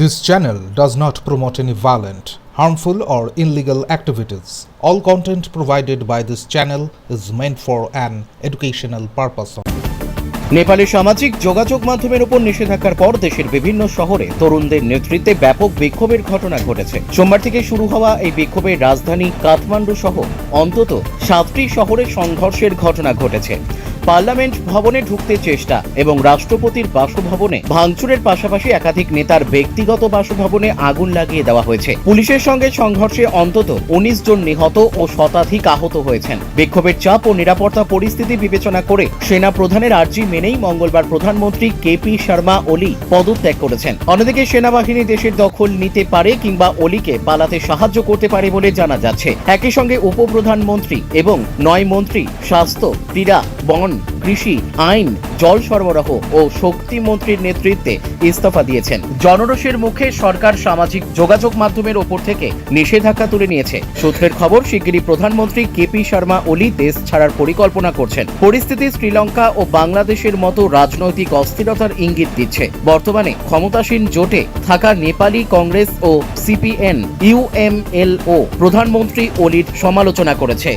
This channel does not promote any violent, harmful, or illegal activities. All content provided by this channel is meant for an educational purpose. নেপালে সামাজিক যোগাযোগ মাধ্যমের উপর নিষেধাজ্ঞার পর দেশের বিভিন্ন শহরে তরুণদের নেতৃত্বে ব্যাপক বিক্ষোভের ঘটনা ঘটেছে সোমবার থেকে শুরু হওয়া এই বিক্ষোভের রাজধানী কাঠমান্ডু সহ অন্তত সাতটি শহরে সংঘর্ষের ঘটনা ঘটেছে। পার্লামেন্ট ভবনে ঢুকতে চেষ্টা এবং রাষ্ট্রপতির বাসভবনে ভাঙচুরের পাশাপাশি একাধিক নেতার ব্যক্তিগত বাসভবনে আগুন লাগিয়ে দেওয়া হয়েছে। পুলিশের সঙ্গে সংঘর্ষে অন্তত উনিশ জন নিহত ও শতাধিক আহত হয়েছেন। বিক্ষোভের চাপ ও নিরাপত্তা পরিস্থিতি বিবেচনা করে সেনা প্রধানের আর্জি মেনেই মঙ্গলবার প্রধানমন্ত্রী কেপি শর্মা ওলি পদত্যাগ করেছেন। অন্যদিকে সেনাবাহিনী দেশের দখল নিতে পারে কিংবা ওলিকে পালাতে সাহায্য করতে পারে বলে জানা যাচ্ছে। একই সঙ্গে উপপ্রধানমন্ত্রী এবং নয় মন্ত্রী, স্বাস্থ্য, ক্রীড়া, বন, কৃষি, আইন, জল সরবরাহ ও শক্তি মন্ত্রীর নেতৃত্বে ইস্তফা দিয়েছেন। জনরোষের মুখে সরকার সামাজিক যোগাযোগ মাধ্যমের ওপর থেকে নিষেধাজ্ঞা তুলে নিয়েছে। সূত্রের খবর, শিগগিরই প্রধানমন্ত্রী কেপি শর্মা ওলি দেশ ছাড়ার পরিকল্পনা করছেন। পরিস্থিতি শ্রীলঙ্কা ও বাংলাদেশের মতো রাজনৈতিক অস্থিরতার ইঙ্গিত দিচ্ছে। বর্তমানে ক্ষমতাসীন জোটে থাকা নেপালি কংগ্রেস ও সিপিএন ইউএমএলও প্রধানমন্ত্রী ওলির সমালোচনা করেছে।